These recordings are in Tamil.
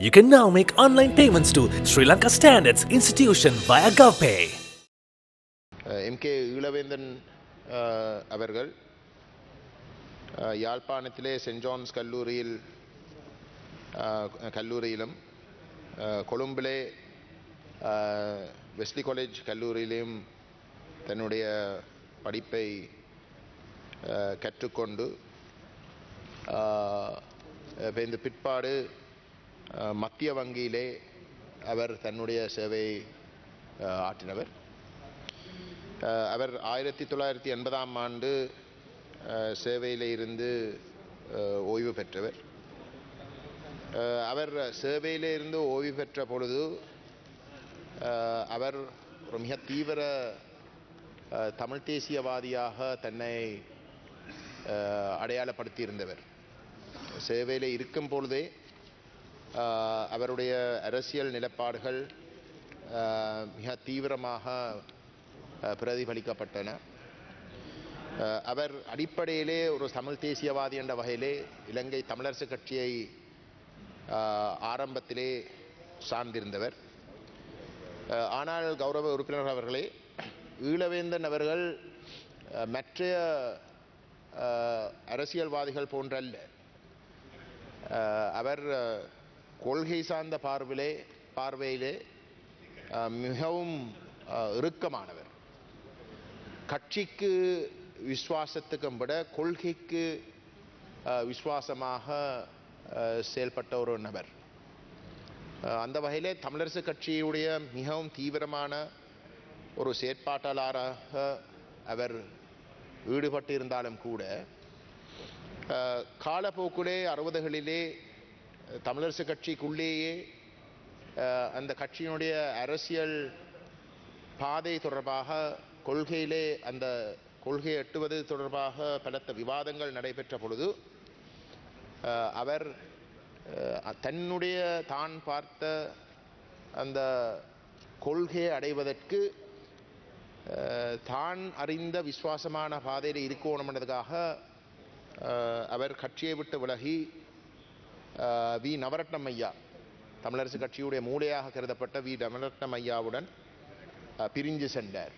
You can now make online payments to Sri Lanka Standards Institution via GovPay. MK Eelaventhan அஹ், அவர்கள் யாழ்ப்பாணத்திலே சென்ட் ஜான்ஸ் கல்லூரியில் கல்லூரியிலும் கொழும்பிலே வெஸ்லி காலேஜ் கல்லூரியிலையும் தன்னுடைய படிப்பை கற்றுக்கொண்டு அஹ், இந்த பிற்பாடு மத்திய வங்கியிலே அவர் தன்னுடைய சேவையை ஆற்றினவர். அவர் ஆயிரத்தி தொள்ளாயிரத்தி எண்பதாம் ஆண்டு சேவையில் இருந்து ஓய்வு பெற்றவர். அவர் சேவையில் இருந்து ஓய்வு பெற்ற பொழுது அவர் ஒரு மிக தீவிர தமிழ் தேசியவாதியாக தன்னை அடையாளப்படுத்தியிருந்தவர். சேவையில் இருக்கும் பொழுதே அவருடைய அரசியல் நிலப்பாடுகள் மிக தீவிரமாக பிரதிபலிக்கப்பட்டன. அவர் அடிப்படையிலே ஒரு தமிழ் தேசியவாதி என்ற வகையிலே இலங்கை தமிழரசு கட்சியை ஆரம்பத்திலே சார்ந்திருந்தவர். ஆனால் கௌரவ உறுப்பினர் அவர்களே ஈழவேந்தன் அவர்கள் மற்ற அரசியல்வாதிகள் போன்றல்ல. அவர் கொள்கை சார்ந்த பார்வையிலே பார்வையிலே மிகவும் இறுக்கமானவர். கட்சிக்கு விசுவாசத்துக்கும் விட கொள்கைக்கு விசுவாசமாக செயல்பட்ட ஒரு நபர். அந்த வகையிலே தமிழரசு கட்சியுடைய மிகவும் தீவிரமான ஒரு செயற்பாட்டாளராக அவர் ஈடுபட்டு இருந்தாலும் கூட அஹ், காலப்போக்கிலே அறுபதுகளிலே தமிழரசு கட்சிக்குள்ளேயே அந்த கட்சியினுடைய அரசியல் பாதை தொடர்பாக கொள்கையிலே அந்த கொள்கையை எட்டுவது தொடர்பாக பலத்த விவாதங்கள் நடைபெற்ற பொழுது அவர் தன்னுடைய தான் பார்த்த அந்த கொள்கையை அடைவதற்கு தான் அறிந்த விசுவாசமான பாதையில் இருக்கணும்ன்றதுக்காக என்றதுக்காக அவர் கட்சியை விட்டு விலகி வி. நவரத்னம் ஐயா தமிழரசு கட்சியுடைய மூளையாக கருதப்பட்ட வி. நவரட்னம் ஐயாவுடன் பிரிஞ்சு சென்றார்.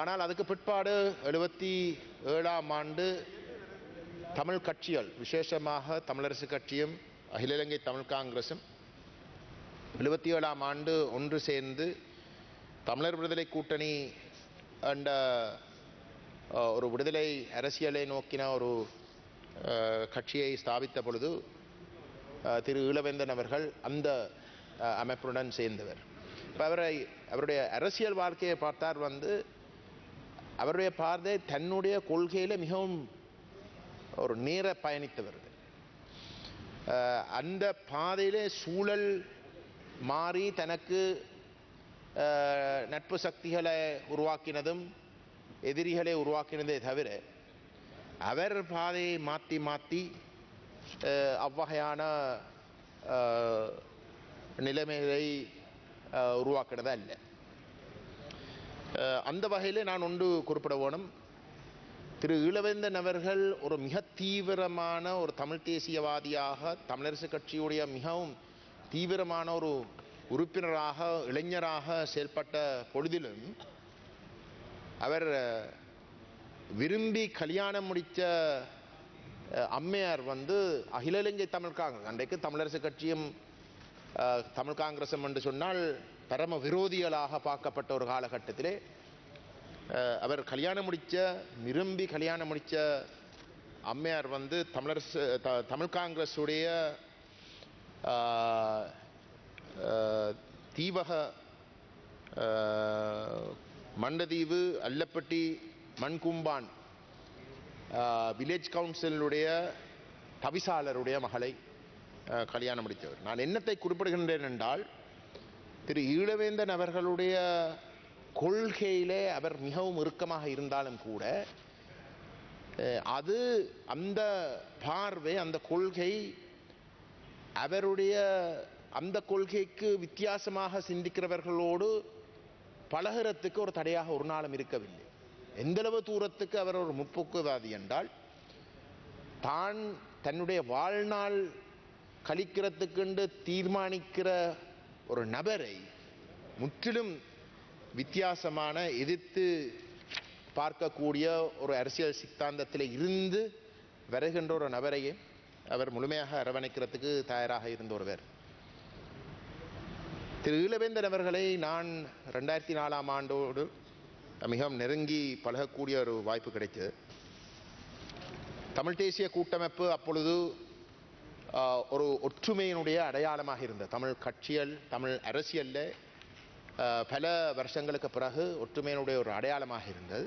ஆனால் அதுக்கு பிற்பாடு எழுபத்தி ஏழாம் ஆண்டு தமிழ் கட்சிகள் விசேஷமாக தமிழரசு கட்சியும் அகில இலங்கை தமிழ் காங்கிரசும் எழுபத்தி ஏழாம் ஆண்டு ஒன்று சேர்ந்து தமிழர் விடுதலை கூட்டணி என்ற ஒரு விடுதலை அரசியலை நோக்கின ஒரு கட்சியை ஸ்தாபித்த பொழுது திரு ஈழவேந்தன் அவர்கள் அந்த அமைப்புடன் சேர்ந்தவர். இப்போ அவரை அவருடைய அரசியல் வாழ்க்கையை பார்த்தார் வந்து அவருடைய பார்வை தன்னுடைய கொள்கையில் மிகவும் ஒரு நேர பயணித்தவர். வருது அந்த பாதையிலே சூழல் மாறி தனக்கு நட்பு சக்திகளை உருவாக்கினதும் எதிரிகளை உருவாக்கினதே தவிர அவர் பாதையை மாற்றி மாற்றி அவ்வகையான நிலைமைகளை அஹ், இல்லை. அந்த வகையில் நான் ஒன்று குறிப்பிட வேணும். திரு ஈழவேந்தன் அவர்கள் ஒரு மிக தீவிரமான ஒரு தமிழ் தேசியவாதியாக தமிழரசு கட்சியுடைய மிகவும் தீவிரமான ஒரு உறுப்பினராக இளைஞராக செயல்பட்ட பொழுதிலும் அவர் விரும்பி கல்யாணம் முடித்த அம்மையார் வந்து அகில இலங்கை தமிழ் காங்கிரஸ் அன்றைக்கு தமிழரசு கட்சியும் தமிழ் காங்கிரசும் என்று சொன்னால் பரம விரோதிகளாக பார்க்கப்பட்ட ஒரு காலகட்டத்திலே அவர் கல்யாணம் முடித்த விரும்பி கல்யாணம் முடித்த அம்மையார் வந்து தமிழரசு த- தமிழ் காங்கிரஸுடைய தீவக மண்டதீவு அல்லப்பட்டி மண்கும்பான் வில்லேஜ் கவுன்சிலுடைய தவிசாளருடைய மகளை கல்யாணம் முடித்தவர். நான் என்னத்தை குறிப்பிடுகின்றேன் என்றால் திரு ஈழவேந்தன் அவர்களுடைய கொள்கையிலே அவர் மிகவும் இறுக்கமாக இருந்தாலும் கூட அது அந்த பார்வை அந்த கொள்கை அவருடைய அந்த கொள்கைக்கு வித்தியாசமாக சிந்திக்கிறவர்களோடு பழகிறதுக்கு ஒரு தடையாக ஒரு நாளும் இருக்கவில்லை. எந்தளவு தூரத்துக்கு அவர் ஒரு முற்போக்குவாதி என்றால் தான் தன்னுடைய வாழ்நாள் கழிக்கிறதுக்குண்டு தீர்மானிக்கிற ஒரு நபரை முற்றிலும் வித்தியாசமான எதிர்த்து பார்க்கக்கூடிய ஒரு அரசியல் சித்தாந்தத்தில் இருந்து வருகின்ற ஒரு நபரையே அவர் முழுமையாக அரவணைக்கிறதுக்கு தயாராக இருந்த ஒருவர். திரு ஈழவேந்தர் அவர்களை நான் ரெண்டாயிரத்தி நாலாம் ஆண்டோடு மிகவும் நெருங்கி பழகக்கூடிய ஒரு வாய்ப்பு கிடைத்தது. தமிழ் தேசிய கூட்டமைப்பு அப்பொழுது ஒரு ஒற்றுமையினுடைய அடையாளமாக இருந்தது. தமிழ் கட்சிகள் தமிழ் அரசியலில் பல வருஷங்களுக்கு பிறகு ஒற்றுமையினுடைய ஒரு அடையாளமாக இருந்தது.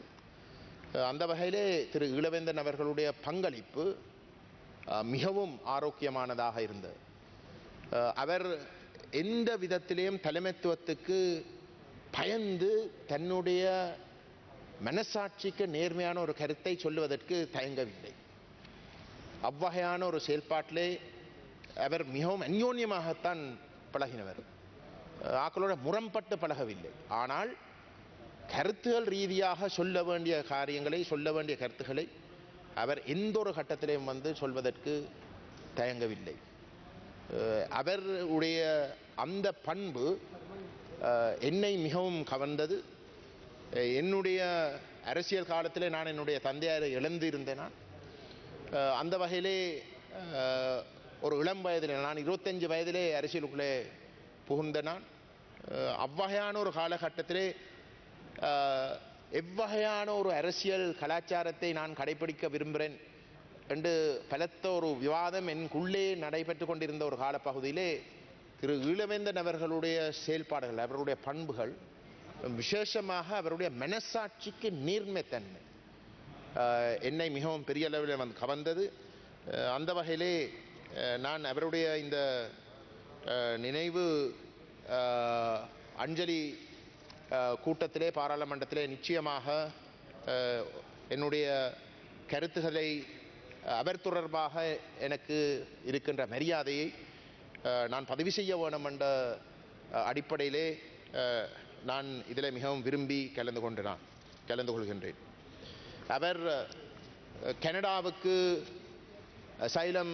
அந்த வகையிலே திரு இளவேந்தன் அவர்களுடைய பங்களிப்பு மிகவும் ஆரோக்கியமானதாக இருந்தது. அவர் எந்த விதத்திலேயும் தலைமைத்துவத்துக்கு பயந்து தன்னுடைய மனசாட்சிக்கு நேர்மையான ஒரு கருத்தை சொல்லுவதற்கு தயங்கவில்லை. அவ்வகையான ஒரு செயல்பாட்டிலே அவர் மிகவும் அந்யோன்யமாகத்தான் பழகினவர். ஆக்களோட முரம்பட்டு பழகவில்லை. ஆனால் கருத்துகள் ரீதியாக சொல்ல வேண்டிய காரியங்களை சொல்ல வேண்டிய கருத்துக்களை அவர் எந்த ஒரு கட்டத்திலையும் வந்து சொல்வதற்கு தயங்கவில்லை. அவருடைய அந்த பண்பு என்னை மிகவும் கவர்ந்தது. என்னுடைய அரசியல் காலத்தில் நான் என்னுடைய தந்தையாரை இழந்திருந்தேன்? நான் அந்த வகையிலே ஒரு இளம் வயதில் நான் இருபத்தஞ்சு வயதிலே அரசியலுக்குள்ளே புகுந்த நான் அவ்வகையான ஒரு காலகட்டத்திலே எவ்வகையான ஒரு அரசியல் கலாச்சாரத்தை நான் கடைபிடிக்க விரும்புகிறேன் என்று பலத்த ஒரு விவாதம் எனக்குள்ளே நடைபெற்று கொண்டிருந்த ஒரு காலப்பகுதியிலே திரு ஈழவேந்தன் அவர்களுடைய செயல்பாடுகள் அவருடைய பண்புகள் விசேஷமாக அவருடைய மனசாட்சிக்கு நீர்மைத்தன்மை என்னை மிகவும் பெரிய அளவில் வந்து கவர்ந்தது. அந்த வகையிலே நான் அவருடைய இந்த நினைவு அஞ்சலி கூட்டத்திலே பாராளுமன்றத்திலே நிச்சயமாக என்னுடைய கருத்துக்களை அவர் தொடர்பாக எனக்கு இருக்கின்ற மரியாதையை நான் பதிவு செய்ய வேணும் என்ற அடிப்படையிலே நான் இதில் மிகவும் விரும்பி கலந்து கொண்டு நான் கலந்து கொள்கின்றேன். அவர் கனடாவுக்கு சைலம்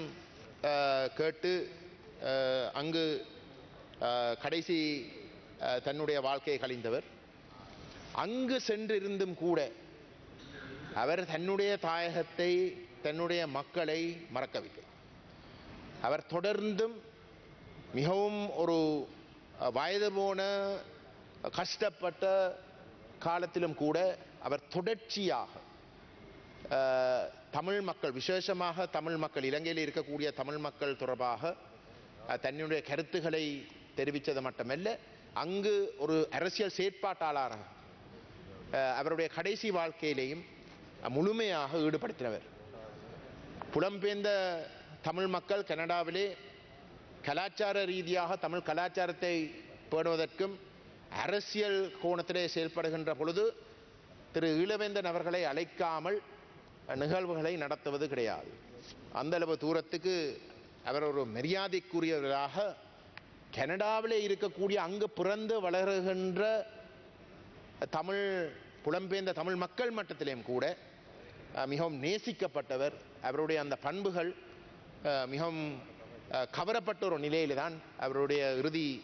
கேட்டு அங்கு கடைசி தன்னுடைய வாழ்க்கையை கழிந்தவர். அங்கு சென்றிருந்தும் கூட அவர் தன்னுடைய தாயகத்தை தன்னுடைய மக்களை மறக்கவில்லை. அவர் தொடர்ந்தும் மிகவும் ஒரு வயது போன கஷ்டப்பட்ட காலத்திலும் கூட அவர் தொடர்ச்சியாக தமிழ் மக்கள் விசேஷமாக தமிழ் மக்கள் இலங்கையில் இருக்கக்கூடிய தமிழ் மக்கள் தொடர்பாக தன்னுடைய கருத்துக்களை தெரிவித்தது மட்டுமல்ல அங்கு ஒரு அரசியல் செயற்பாட்டாளராக அவருடைய கடைசி வாழ்க்கையிலேயும் முழுமையாக ஈடுபடுத்தினவர். புலம்பெயர்ந்த தமிழ் மக்கள் கனடாவிலே கலாச்சார ரீதியாக தமிழ் கலாச்சாரத்தை பேணுவதற்கும் அரசியல் கோணத்திலே செயல்படுகின்ற பொழுது திரு இளவேந்தன் அவர்களை அழைக்காமல் நிகழ்வுகளை நடத்துவது கிடையாது. அந்தளவு தூரத்துக்கு அவர் ஒரு மரியாதைக்குரியவராக கனடாவிலே இருக்கக்கூடிய அங்கு பிறந்து வளருகின்ற தமிழ் புலம்பெயர்ந்த தமிழ் மக்கள் மட்டத்திலேயும் கூட மிகவும் நேசிக்கப்பட்டவர். அவருடைய அந்த பண்புகள் மிகவும் கவரப்பட்ட ஒரு நிலையில்தான் அவருடைய இறுதி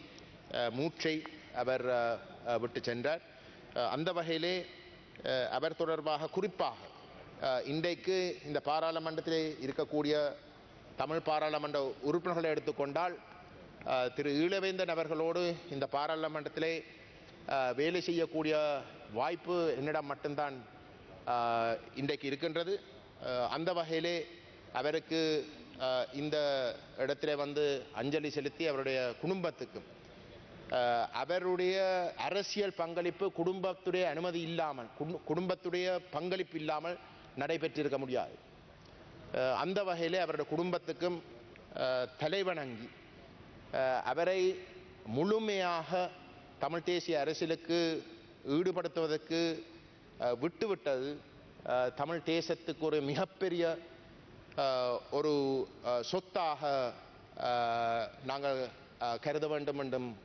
மூச்சை அவர் விட்டு சென்றார். அந்த வகையிலே அவர் தொடர்பாக குறிப்பாக இன்றைக்கு இந்த பாராளுமன்றத்திலே இருக்கக்கூடிய தமிழ் பாராளுமன்ற உறுப்பினர்களை எடுத்துக்கொண்டால் திரு ஈழவேந்தன் அவர்களோடு இந்த பாராளுமன்றத்திலே வேலை செய்யக்கூடிய வாய்ப்பு என்னிடம் மட்டும்தான் இன்றைக்கு இருக்கின்றது. அந்த வகையிலே அவருக்கு இந்த இடத்திலே வந்து அஞ்சலி செலுத்தி அவருடைய குடும்பத்துக்கும் அவருடைய அரசியல் பங்களிப்பு குடும்பத்துடைய அனுமதி இல்லாமல் குடும்பத்துடைய பங்களிப்பு இல்லாமல் நடைபெற்றிருக்க முடியாது. அந்த வகையில் அவருடைய குடும்பத்துக்கும் தலைவணங்கி அவரை முழுமையாக தமிழ் தேசிய அரசியலுக்கு ஈடுபடுத்துவதற்கு விட்டுவிட்டது தமிழ் தேசத்துக்கு ஒரு மிகப்பெரிய ஒரு சொத்தாக நாங்கள் கருத வேண்டும் என்றும்